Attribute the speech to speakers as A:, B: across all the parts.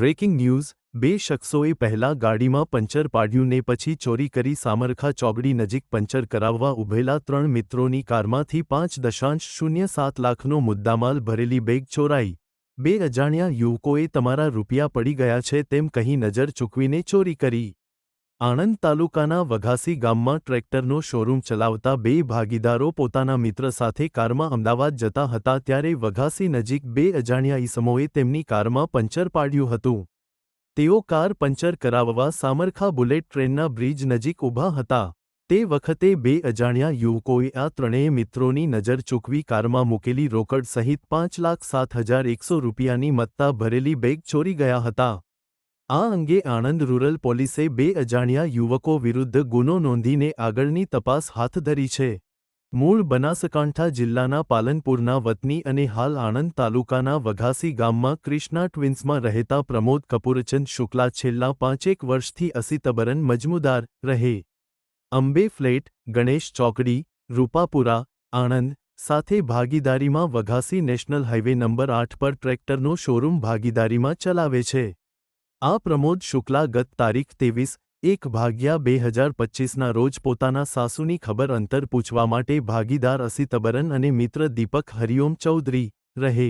A: Breaking news, બે શખ્સોએ પહેલા ગાડીમાં પંચર પાડ્યું ને પછી ચોરી કરી સામરખા ચોકડી નજીક પંચર કરાવવા ઊભેલા ત્રણ મિત્રોની કારમાંથી પાંચ દશાંશ શૂન્ય સાત લાખનો મુદ્દામાલ ભરેલી બેગ ચોરાઈ. બે અજાણ્યા યુવકોએ તમારા રૂપિયા પડી ગયા છે તેમ કહી નજર ચૂકવીને ચોરી કરી. આણંદ તાલુકાના વઘાસી ગામમાં ટ્રેક્ટરનો શોરૂમ ચલાવતા બે ભાગીદારો પોતાના મિત્ર સાથે કારમાં અમદાવાદ જતા હતા ત્યારે વઘાસી નજીક બે અજાણ્યા ઈસમોએ તેમની કારમાં પંચર પાડ્યું હતું. તેઓ કાર પંચર કરાવવા સામરખા બુલેટ ટ્રેનના બ્રિજ નજીક ઊભા હતા. તે વખતે બે અજાણ્યા યુવકોએ આ ત્રણેય મિત્રોની નજર ચૂકવી કારમાં મૂકેલી રોકડ સહિત પાંચ લાખ સાત હજાર એકસો રૂપિયાની મત્તા ભરેલી બેગ ચોરી ગયા હતા. આ અંગે આણંદ રૂરલ પોલીસે બે અજાણ્યા યુવકો વિરુદ્ધ ગુનો નોંધીને આગળની તપાસ હાથ ધરી છે. મૂળ બનાસકાંઠા જિલ્લાના પાલનપુરના વતની અને હાલ આણંદ તાલુકાના વઘાસી ગામમાં ક્રિષ્ના ટ્વિન્સમાં રહેતા પ્રમોદ કપૂરચંદ શુક્લા છેલ્લા પાંચેક વર્ષથી અસીતબરન મજમુદાર રહે. અંબે ફ્લેટ, ગણેશ ચોકડી, રૂપાપુરા, આણંદ સાથે ભાગીદારીમાં વઘાસી નેશનલ હાઇવે નંબર આઠ પર ટ્રેક્ટરનો શોરૂમ ભાગીદારીમાં ચલાવે છે. આ પ્રમોદ શુક્લા ગત તારીખ ત્રેવીસ એક ભાગ્યા બે હજાર પચ્ચીસના રોજ પોતાના સાસુની ખબર અંતર પૂછવા માટે ભાગીદાર અસિતબરન અને મિત્ર દીપક હરિઓમ ચૌધરી રહે.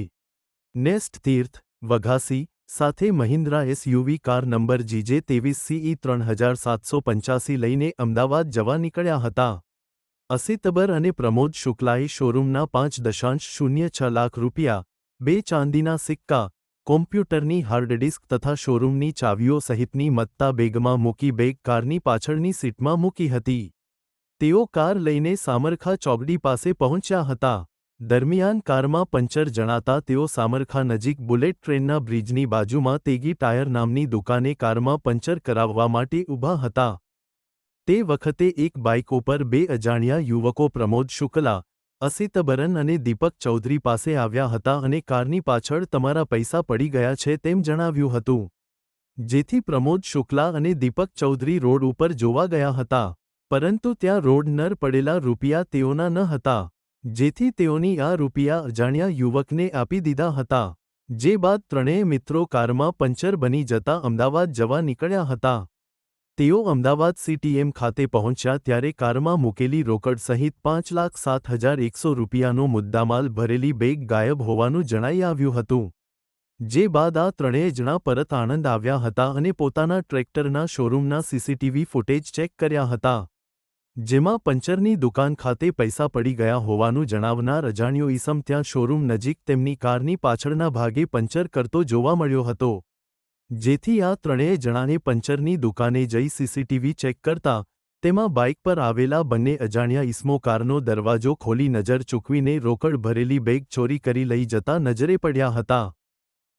A: નેસ્ટ તીર્થ, વઘાસી, સાથે Mahindra SUV car number GJ ત્રેવીસ સીઈ ત્રણ હજાર સાતસો પંચ્યાસી લઈને અમદાવાદ જવા નીકળ્યા હતા. અસિતબર અને પ્રમોદ શુક્લાએ શોરૂમના પાંચ દશાંશ શૂન્ય છ લાખ રૂપિયા, બે ચાંદીના સિક્કા કોમ્પ્યુટરની હાર્ડ ડિસ્ક તથા શોરૂમની ચાવીઓ સહિતની મત્તા બેગમાં મૂકી બેગ કારની પાછળની સીટમાં મૂકી હતી. તેઓ કાર લઈને સામરખા ચોકડી પાસે પહોંચ્યા હતા. દરમિયાન કારમાં પંચર જણાતા તેઓ સામરખા નજીક બુલેટ ટ્રેનના બ્રિજની બાજુમાં તેગી ટાયર નામની દુકાને કારમાં પંચર કરાવવા માટે ઊભા હતા. તે વખતે એક બાઇક ઉપર બે અજાણ્યા યુવકો પ્રમોદ શુક્લા અસીતબરન અને દીપક ચૌધરી પાસે આવ્યા હતા અને કારની પાછળ તમારા પૈસા પડી ગયા છે તેમ જણાવ્યું હતું. જેથી પ્રમોદ શુક્લા અને દીપક ચૌધરી રોડ ઉપર જોવા ગયા હતા. પરંતુ ત્યાં રોડ નર પડેલા રૂપિયા તેઓના ન હતા. જેથી તેઓની આ રૂપિયા અજાણ્યા યુવકને આપી દીધા હતા. જે બાદ ત્રણેય મિત્રો કારમાં પંચર બની જતા અમદાવાદ જવા નીકળ્યા હતા. તેઓ અમદાવાદ સીટીએમ ખાતે પહોંચ્યા ત્યારે કારમાં મૂકેલી રોકડ સહિત પાંચ લાખ સાત હજાર એકસો રૂપિયાનો મુદ્દામાલ ભરેલી બેગ ગાયબ હોવાનું જણાઈ આવ્યું હતું. જે બાદ આ ત્રણેય જણા પરત આણંદ આવ્યા હતા અને પોતાના ટ્રેક્ટરના શોરૂમના સીસીટીવી ફૂટેજ ચેક કર્યા હતા. જેમાં પંચરની દુકાન ખાતે પૈસા પડી ગયા હોવાનું જણાવનાર અજાણ્યો ઈસમ ત્યાં શોરૂમ નજીક તેમની કારની પાછળના ભાગે પંચર કરતો જોવા મળ્યો હતો. જેથી આ ત્રણેય જણાને પંચરની દુકાને જઈ સીસીટીવી ચેક કરતા તેમાં બાઇક પર આવેલા બંને અજાણ્યા ઇસમો કારનો દરવાજો ખોલી નજર ચૂકવીને રોકડ ભરેલી બેગ ચોરી કરી લઈ જતા નજરે પડ્યા હતા.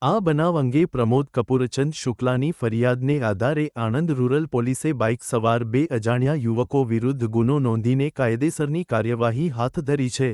A: આ બનાવ અંગે પ્રમોદ કપૂરચંદ શુક્લાની ફરિયાદને આધારે આણંદ રૂરલ પોલીસે બાઇક સવાર બે અજાણ્યા યુવકો વિરુદ્ધ ગુનો નોંધીને કાયદેસરની કાર્યવાહી હાથ ધરી છે.